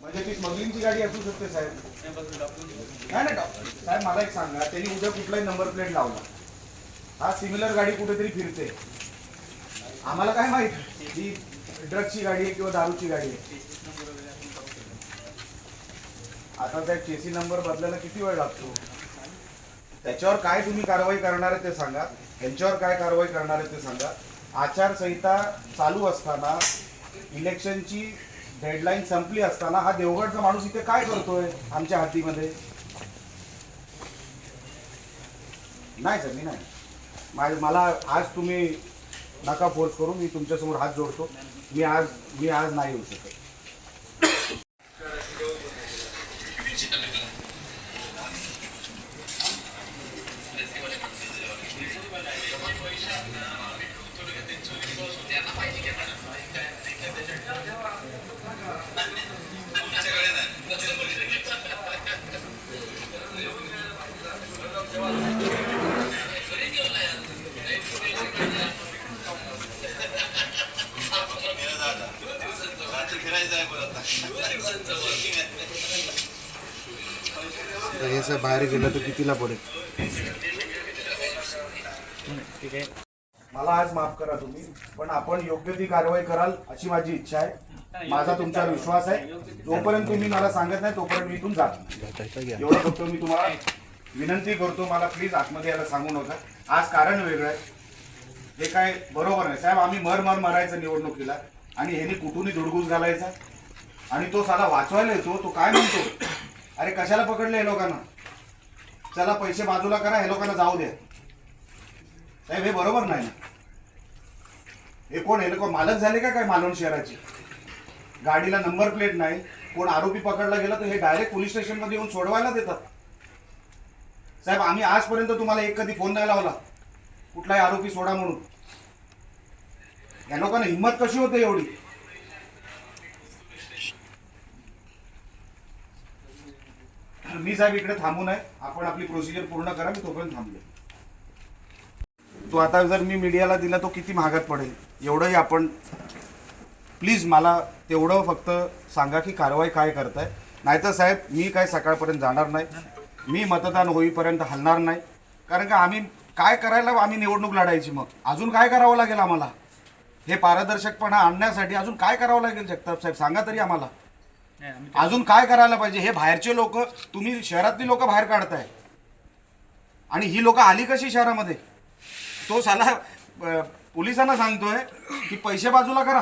म्हणजे स्मगलिंगची गाडी असू शकते साहेब. नाही नाही साहेब मला एक सांगा. त्यांनी उद्या कुठलाही नंबर प्लेट लावला. हा सिमिलर गाडी कुठेतरी फिरते. आम्हाला काय माहीत? ही ड्रगची गाडी आहे किंवा दारूची गाडी आहे? आता त्या चेसी नंबर बदलायला किती वेळ लागतो? त्याच्यावर काय तुम्ही कारवाई करणार आहे ते सांगा. यांच्यावर काय कारवाई करणार आहे ते सांगा. आचारसंहिता चालू असताना इलेक्शनची डेडलाईन संपली असताना हा देवगडचा माणूस इथे काय करतोय आमच्या हातीमध्ये नाही सर मी नाही. मला आज तुम्ही नका फोर्स करू मी तुमच्यासमोर हात जोडतो. मी आज मी आज नाही येऊ शकत. हे सर बाहेर गेलं तर कितीला पडेल मला आज माफ करा तुम्ही पण आपण योग्य ती कारवाई कराल अशी माझी इच्छा आहे. माझा तुमच्यावर विश्वास आहे. जोपर्यंत तुम्ही मला सांगत नाही तोपर्यंत मी इथून जात एवढं फक्त मी तुम्हाला विनंती करतो. मला प्लीज आतमध्ये यायला सांगू नका. आज कारण वेगळं आहे. हे काय बरोबर नाही. साहेब आम्ही मर मर मरायचं निवडणुकीला. आणि ह्याने कुठूनही धुडगूस घालायचा? आणि तो साला वाचवायला येतो तो काय म्हणतो? अरे कशाला पकडले हे लोकांना? चला पैसे बाजूला करा हे लोकांना जाऊ द्या. साहेब हे बरोबर नाही ना? हे कोण हे लोक मालक झाले का काय मालवण शहराचे? गाडीला नंबर प्लेट नाही कोण आरोपी पकडला गेला तर हे डायरेक्ट पोलीस स्टेशनमध्ये येऊन सोडवायला देतात. साहेब आम्ही आजपर्यंत तुम्हाला एक कधी फोन नाही लावला. कुठलाही आरोपी सोडा म्हणून. या लोकांना हिंमत कशी होते एवढी? मी साहेब इकडे थांबू नये आपण आपली प्रोसिजर पूर्ण करा मी तोपर्यंत थांबले तो आता जर मी मीडियाला दिला तो किती महागात पडेल? एवढंही आपण प्लीज मला तेवढं फक्त सांगा की कारवाई काय करताय. नाहीतर साहेब मी काय सकाळपर्यंत जाणार नाही. मी मतदान होईपर्यंत हलणार नाही. कारण का आम्ही काय करायला आम्ही निवडणूक लढायची मग? अजून काय करावं लागेल आम्हाला? हे पारदर्शकपणा आणण्यासाठी अजून काय करावं लागेल जगताप साहेब? सांगा तरी आम्हाला. अजून काय करायला पाहिजे? हे बाहेरचे लोक तुम्ही शहरातली लोक बाहेर काढताय. आणि ही लोक आली कशी शहरामध्ये? तो साला अ, पोलिसांना सांगतोय की पैसे बाजूला करा.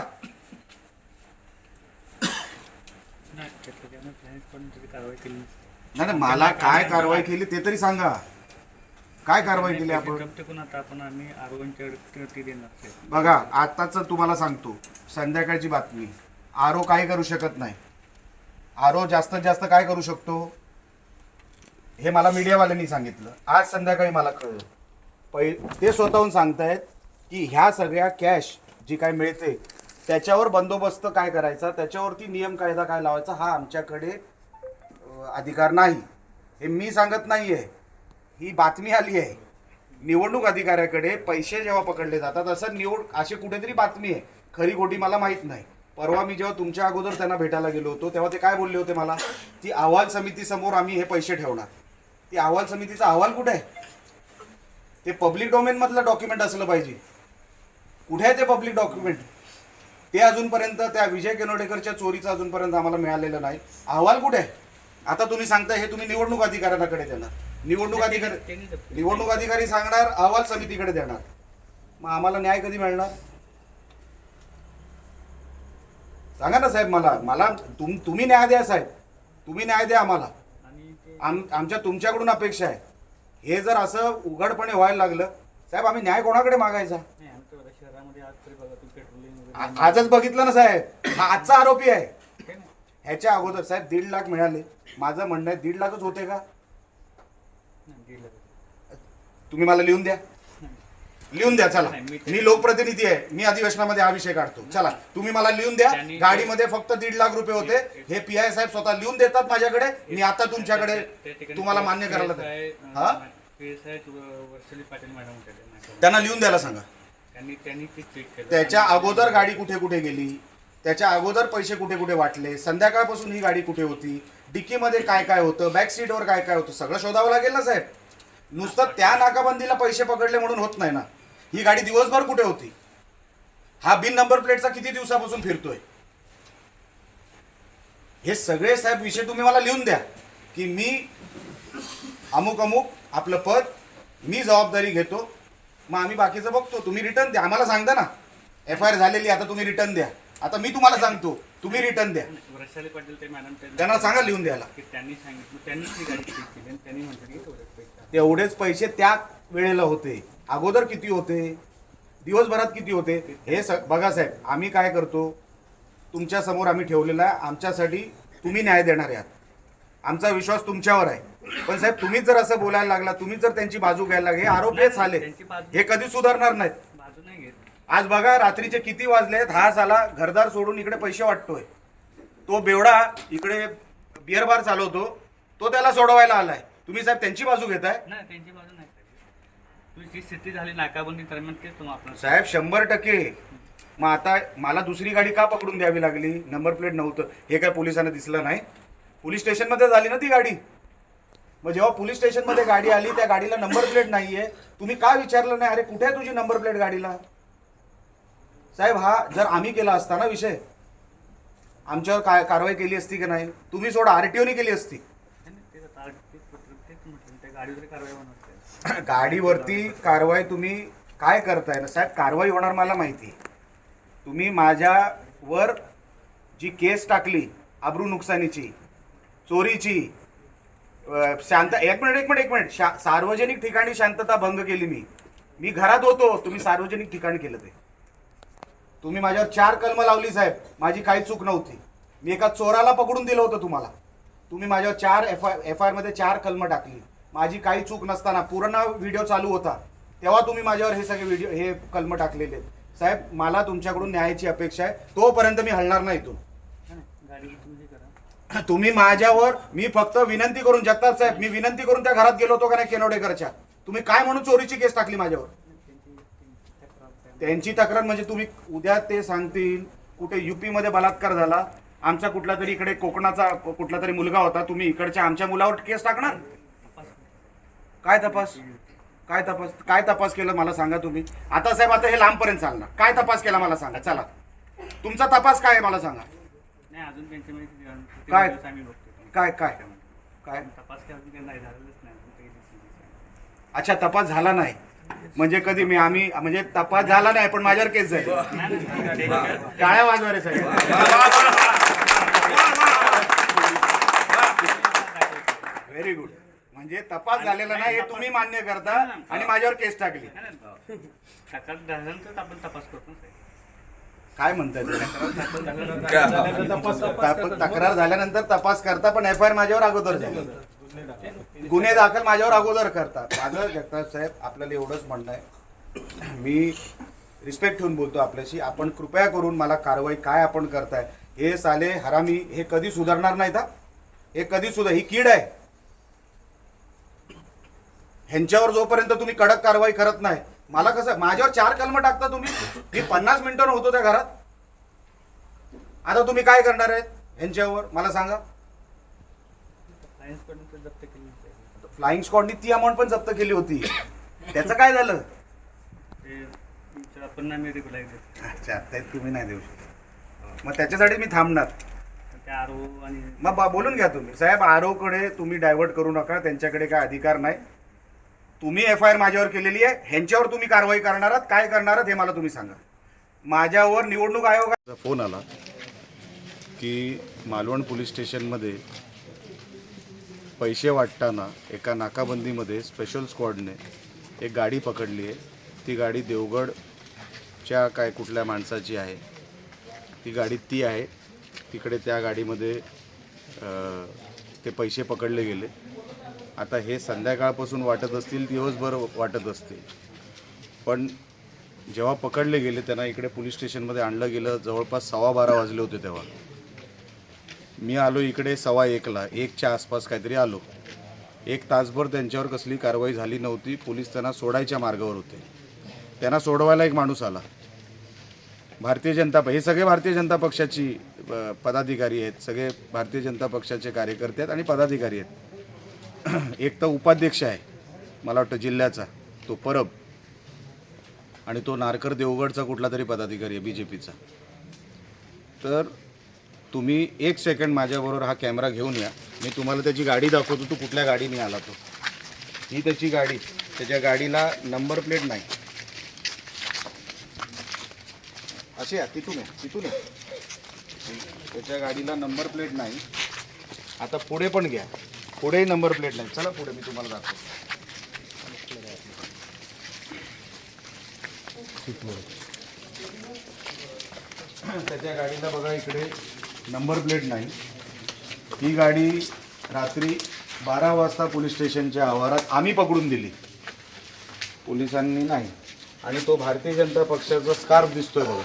नाही नाही, मला काय कारवाई केली ते तरी सांगा. काय कारवाई केली आपण? टिकून आता आपण आम्ही आरोग्यांच्या देणार ते. बघा आताच तुम्हाला सांगतो संध्याकाळची बातमी. आरो काय करू शकत नाही. आरो जास्तीत जास्त काय करू शकतो? हे मला मीडियावाल्यांनी सांगितलं. आज संध्याकाळी मला कळलं. पै ते स्वतःहून सांगतायत की ह्या सगळ्या कॅश जी काय मिळते त्याच्यावर बंदोबस्त काय करायचा त्याच्यावरती नियम कायदा काय लावायचा हा आमच्याकडे अ, अधिकार नाही. हे मी सांगत नाही आहे ही बातमी आली आहे. निवडणूक अधिकाऱ्याकडे पैसे जेव्हा पकडले जातात असं निवड अशी कुठेतरी बातमी आहे. खरी खोटी मला माहीत नाही. परवा मी जेव्हा तुमच्या अगोदर त्यांना भेटायला गेलो होतो तेव्हा ते काय बोलले होते मला? ती अहवाल समितीसमोर आम्ही हे पैसे ठेवणार. ती अहवाल समितीचा अहवाल कुठे आहे? ते पब्लिक डोमेनमधलं डॉक्युमेंट असलं पाहिजे. कुठे आहे ते पब्लिक डॉक्युमेंट? ते अजूनपर्यंत त्या विजय केनोडेकरच्या चोरीचं अजूनपर्यंत आम्हाला मिळालेलं नाही. अहवाल कुठे आहे? आता तुम्ही सांगताय हे तुम्ही निवडणूक अधिकाऱ्यांकडे देणार निवडणूक अधिकारी निवडणूक अधिकारी सांगणार अहवाल समितीकडे देणार. मग आम्हाला न्याय कधी मिळणार? सांगा ना साहेब मला. मला तुम तुम्ही न्याय द्या साहेब. तुम्ही न्याय द्या आम्हाला. आम आमच्या तुमच्याकडून अपेक्षा आहे. हे जर असं उघडपणे व्हायला लागलं साहेब आम्ही न्याय कोणाकडे मागायचा? आजच बघितलं ना साहेब. हा आजचा आरोपी आहे? ह्याच्या अगोदर साहेब दीड लाख मिळाले. माझं म्हणणं आहे दीड लाखच होते का नाही, दीड लाख. तुम्ही मला लिहून द्या. लिहून द्या चला. मी लोकप्रतिनिधी आहे. मी अधिवेशनामध्ये हा विषय काढतो. चला तुम्ही मला लिहून द्या. गाडीमध्ये फक्त दीड लाख रुपये होते. हे पी आय साहेब स्वतः लिहून देतात माझ्याकडे. मी आता तुमच्याकडे तुम्हाला मान्य करायला हा. त्यांना लिहून द्यायला सांगा. त्याच्या अगोदर गाडी कुठे कुठे गेली? त्याच्या अगोदर पैसे कुठे कुठे वाटले? संध्याकाळपासून ही गाडी कुठे होती? डिक्कीमध्ये काय काय होतं? बॅक सीटवर काय काय होतं? सगळं शोधावं लागेल ना साहेब? नुसतं त्या नाकाबंदीला पैसे पकडले म्हणून होत नाही ना. ही गाडी दिवसभर कुठे होती? हा बिन नंबर प्लेटचा किती दिवसापासून फिरतोय? हे सगळे साहेब विषय तुम्ही मला लिहून द्या की मी अमुक अमुक आपलं पद मी जबाबदारी घेतो मग आम्ही बाकीचं बघतो. तुम्ही रिटर्न द्या. आम्हाला सांगता ना. एफ आय आर झालेली आता तुम्ही रिटर्न द्या. आता मी तुम्हाला सांगतो. तुम्ही रिटर्न द्या. पाटील ते मॅडम त्यांना सांगा लिहून द्यायला. की त्यांनी सांगितलं त्यांनीच ती गाडी चेक केली आणि त्यांनी म्हटलं की तेवढेच पैसे. आहे. तेवढेच पैसे त्या वेळेला होते. अगोदर किती होते? दिवसभरात किती होते? हे स बघा साहेब आम्ही काय करतो? तुमच्यासमोर आम्ही ठेवलेला आहे. आमच्यासाठी तुम्ही न्याय देणार आहात. आमचा विश्वास तुमच्यावर आहे. पण साहेब तुम्हीच जर असं बोलायला लागला तुम्हीच जर त्यांची बाजू घ्यायला लागले हे आरोपीच आले हे कधी सुधारणार नाहीत. बाजू नाही घेत. आज बघा रात्रीचे किती वाजले आहेत हा साला घरदार सोडून इकडे पैसे वाटतोय. तो बेवडा इकडे बिअर बार चालवतो. तो त्याला सोडवायला आलाय. तुम्ही साहेब त्यांची बाजू घेताय? नाही त्यांची बाजू नाही. तुझी जी स्थिती झाली नाकाबंदी दरम्यान तेच तुम्ही आपण साहेब शंभर टक्के. मग आता मला दुसरी गाडी का पकडून द्यावी लागली? नंबर प्लेट नव्हतं. हे काय पोलिसांना दिसलं नाही? पोलीस स्टेशनमध्ये झाली ना ती गाडी? मग जेव्हा पोलीस स्टेशनमध्ये गाडी आली त्या गाडीला नंबर प्लेट नाहीये. तुम्ही का विचारलं नाही? अरे कुठे आहे तुझी नंबर प्लेट गाडीला? साहेब हा जर आम्ही केला असता ना विषय आमच्यावर काय कारवाई केली असती की नाही? तुम्ही सोडा आरटीओने केली असती. गाडीवरती कारवाई तुम्ही काय करताय ना? साहेब कारवाई होणार मला माहिती आहे. तुम्ही माझ्यावर जी केस टाकली आबरू नुकसानीची चोरीची शांत एक मिनिट एक मिनिट एक मिनिट. शा सार्वजनिक ठिकाणी शांतता भंग केली मी. मी घरात होतो तुम्ही सार्वजनिक ठिकाणी केलं ते. तुम्ही माझ्यावर चार कलम लावली साहेब. माझी काही चूक नव्हती. मी एका चोराला पकडून दिलं होतं तुम्हाला. तुम्ही माझ्यावर चार एफ आय एफ आय आरमध्ये चार कलमं टाकली. माझी काही चूक नसताना पूर्ण व्हिडिओ चालू होता. तेव्हा तुम्ही माझ्यावर हे सगळे व्हिडिओ हे कलमं टाकलेले आहेत. साहेब मला तुमच्याकडून न्यायाची अपेक्षा आहे. तोपर्यंत मी हलणार नाही इथून. तुम्ही माझ्यावर मी फक्त विनंती करून जगताप साहेब मी विनंती करून त्या घरात गेलो होतो का नाही केनोडेकरच्या? तुम्ही काय म्हणून चोरीची केस टाकली माझ्यावर त्यांची त्यांची तक्रार त्या- त्यांची तक्रार म्हणजे तुम्ही उद्या ते सांगतील कुठे युपी मध्ये बलात्कार झाला आमचा कुठला तरी इकडे कोकणाचा कुठला तरी मुलगा होता तुम्ही इकडच्या आमच्या मुलावर केस टाकणार? काय तपास? काय तपास? काय तपास केलं मला सांगा तुम्ही? आता साहेब आता हे लांबपर्यंत चालणार. काय तपास केला मला सांगा? चला. तुमचा तपास काय आहे मला सांगा? नाही अजून त्यांच्यामध्ये किती- किती काय? आम्ही. काय काय? काय? तपास केला की नाही झालेलंच नाही अजून काही दिवसांनी. अच्छा तपास झाला नाही. म्हणजे कधी मी आम्ही म्हणजे तपास झाला नाही पण माझ्यावर केस जाईल नाही, नाही, नाही, ते- टाळ्या वाजवा रे सगळे. व्हेरी गुड म्हणजे तपास झालेला नाही हे तुम्ही मान्य करता आणि माझ्यावर केस टाकली. आपण तपास करतो साहेब. काय म्हणताय तुम्ही? तक्रार झाल्यानंतर तपास तप- तक्रार झाल्यानंतर तपास करता पण एफ आय आर माझ्यावर अगोदर झाली. गुन्हे दाखल माझ्यावर अगोदर करतात. माझं जगताप साहेब आपल्याला एवढंच म्हणणं आहे. मी रिस्पेक्ट ठेवून बोलतो आपल्याशी. आपण कृपया करून मला कारवाई काय आपण करताय हे साले हरामी हे कधी सुधारणार नाही का हे कधी सुद्धा ही कीड आहे. ह्यांच्यावर जोपर्यंत तुम्ही कडक कारवाई करत नाही मला कसं माझ्यावर चार कलम टाकता तुम्ही? मी पन्नास मिनिटं होतो त्या घरात. आता तुम्ही काय करणार आहेत ह्यांच्यावर? मला सांगा सायन्सकडून ते जप्त केली नाही साहेब. फ्लाइंग स्क्वॉडनी ती अमाऊंट पण जप्त केली होती. त्याचं काय झालं? आपण अच्छा ते तुम्ही नाही देऊ शकत. मग त्याच्यासाठी मी थांबणार. त्या आरो आणि मग बा- बोलून घ्या तुम्ही. साहेब आरोकडे तुम्ही डायव्हर्ट करू नका. त्यांच्याकडे काय अधिकार नाही. तुम्ही एफ आय आर माझ्यावर केलेली आहे. ह्यांच्यावर तुम्ही कारवाई करणार आहात. काय करणार आहात हे मला तुम्ही सांगा. माझ्यावर निवडणूक आयोगा फोन आला की मालवण पोलीस स्टेशनमध्ये पैसे वाटताना एका नाकाबंदीमध्ये स्पेशल स्क्वॉडने एक गाडी पकडली आहे. ती गाडी देवगडच्या काय कुठल्या माणसाची आहे ती गाडी ती आहे. तिकडे त्या गाडीमध्ये ते पैसे पकडले गेले. आता हे संध्याकाळपासून वाटत असतील दिवसभर वाटत असतील. पण जेव्हा पकडले गेले त्यांना इकडे पोलीस स्टेशनमध्ये आणलं गेलं जवळपास सव्वा बारा वाजले होते तेव्हा. मी आलो इकडे सव्वा एकला. एकच्या आसपास काहीतरी आलो. एक तासभर त्यांच्यावर कसली कारवाई झाली नव्हती. पोलीस त्यांना सोडायच्या मार्गावर होते. त्यांना सोडवायला एक माणूस आला. भारतीय जनता प- हे सगळे भारतीय जनता पक्षाची पदाधिकारी आहेत. सगळे भारतीय जनता पक्षाचे कार्यकर्ते आहेत आणि पदाधिकारी आहेत. एक तर उपाध्यक्ष आहे. मला वाटतं जिल्ह्याचा. तो परब. आणि तो नारकर देवगडचा कुठला तरी पदाधिकारी आहे बी जे पीचा. तर तुम्ही एक सेकंड माझ्याबरोबर हा कॅमेरा घेऊन या. मी तुम्हाला त्याची गाडी दाखवतो तू कुठल्या गाडीने आला तो. ही त्याची गाडी. त्याच्या गाडीला नंबर प्लेट नाही. अशी या तिथून या तिथून या. त्याच्या गाडीला नंबर प्लेट नाही. आता पुढे पण घ्या. पुढेही नंबर प्लेट नाही. चला पुढे मी तुम्हाला दाखवतो. त्याच्या गाडीला बघा इकडे. नंबर प्लेट नाही. ही गाडी रात्री बारा वाजता पोलीस स्टेशनच्या आवारात आम्ही पकडून दिली. पोलिसांनी नाही. आणि तो भारतीय जनता पक्षाचा स्कार्फ दिसतोय बघा.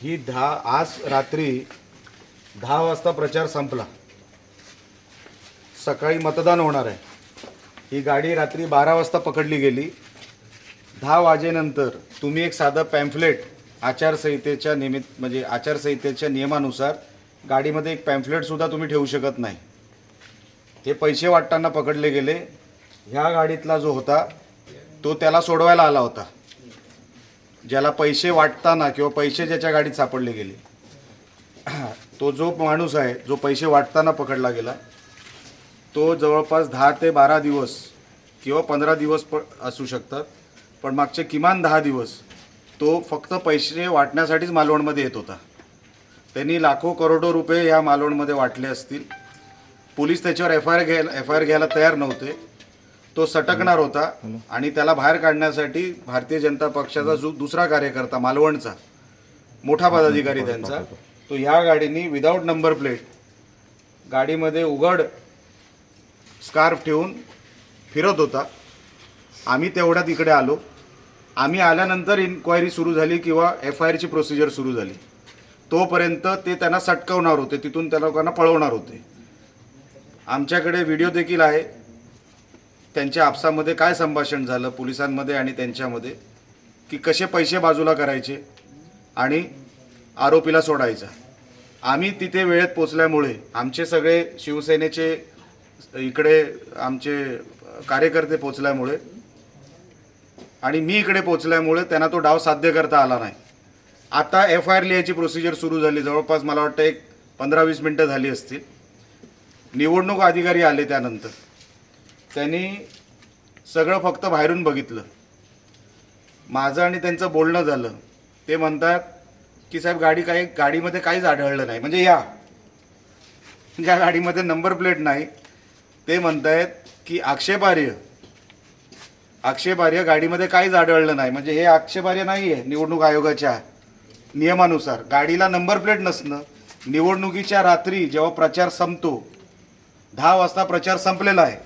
ही दहा आज रात्री दहा वाजता प्रचार संपला. सकाळी मतदान होणार आहे. ही गाडी रात्री बारा वाजता पकडली गेली. दहा वाजेनंतर तुम्ही एक साधं पॅम्फलेट आचारसंहितेच्या निमित्त म्हणजे आचारसंहितेच्या नियमानुसार गाडीमध्ये एक पॅम्फलेटसुद्धा तुम्ही ठेवू शकत नाही. हे पैसे वाटताना पकडले गेले. ह्या गाडीतला जो होता तो त्याला सोडवायला आला होता. ज्याला पैसे वाटताना किंवा पैसे ज्याच्या गाडीत सापडले गेले तो जो माणूस आहे जो पैसे वाटताना पकडला गेला तो जवळपास दहा ते बारा दिवस किंवा पंधरा दिवस प असू शकतात. पण मागचे किमान दहा दिवस तो फक्त पैसे वाटण्यासाठीच मालवणमध्ये येत होता. त्यांनी लाखो करोडो रुपये ह्या मालवणमध्ये वाटले असतील. पोलीस त्याच्यावर एफ आय आर घ्यायला एफ आय आर घ्यायला तयार नव्हते. तो सटकणार होता आणि त्याला बाहेर काढण्यासाठी भारतीय जनता पक्षाचा जो दुसरा कार्यकर्ता मालवणचा मोठा पदाधिकारी त्यांचा तो ह्या गाडीनी विदाऊट नंबर प्लेट गाडीमध्ये उघड स्कार्फ ठेवून फिरत होता. आम्ही तेवढ्यात इकडे आलो. आम्ही आल्यानंतर इन्क्वायरी सुरू झाली किंवा एफ आय आरची प्रोसिजर सुरू झाली. तोपर्यंत ते त्यांना सटकवणार होते तिथून त्या लोकांना पळवणार होते. आमच्याकडे व्हिडिओ देखील आहे. त्यांच्या आपसामध्ये काय संभाषण झालं पोलिसांमध्ये आणि त्यांच्यामध्ये की कसे पैसे बाजूला करायचे आणि आरोपीला सोडायचा. आम्ही तिथे वेळेत पोचल्यामुळे आमचे सगळे शिवसेनेचे इकडे आमचे कार्यकर्ते पोचल्यामुळे आणि मी इकडे पोचल्यामुळे त्यांना तो डाव साध्य करता आला नाही. आता एफ आय आर लिहायची प्रोसिजर सुरू झाली. जवळपास मला वाटतं एक पंधरा वीस मिनटं झाली असतील. निवडणूक अधिकारी आले त्यानंतर. त्यांनी सगळं फक्त बाहेरून बघितलं. माझं आणि त्यांचं बोलणं झालं. ते म्हणतात की साहेब गाडी काही गाडीमध्ये काहीच आढळलं नाही. म्हणजे या. ज्या गाडीमध्ये नंबर प्लेट नाही. ते म्हणतायत की आक्षेपार्ह आक्षेपार्ह गाडीमध्ये काहीच आढळलं नाही. म्हणजे हे आक्षेपार्ह नाही आहे निवडणूक आयोगाच्या नियमानुसार. गाडीला नंबर प्लेट नसणं निवडणुकीच्या रात्री जेव्हा प्रचार संपतो दहा वाजता प्रचार संपलेला आहे.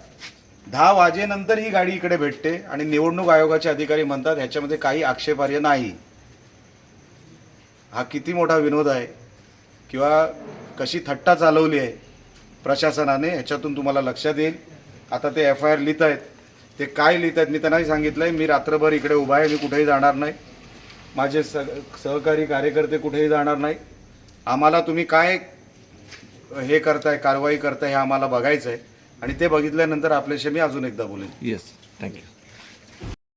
दहा वाजेनंतर ही गाडी इकडे भेटते आणि निवडणूक आयोगाचे अधिकारी म्हणतात ह्याच्यामध्ये काही आक्षेपार्ह नाही. हा किती मोठा विनोद आहे किंवा कशी थट्टा चालवली आहे प्रशासनाने ह्याच्यातून तुम्हाला लक्षात येईल. आता ते एफ आय आर लिहित आहेत ते काय लिहित आहेत मी त्यांनाही सांगितलं आहे मी रात्रभर इकडे उभा आहे मी कुठेही जाणार नाही. माझे सग सहकारी कार्यकर्ते कुठेही जाणार नाही. आम्हाला तुम्ही काय हे करताय कारवाई करताय हे आम्हाला बघायचं आहे आणि ते बघितल्यानंतर आपल्याशी मी अजून एकदा बोलेन. Yes thank you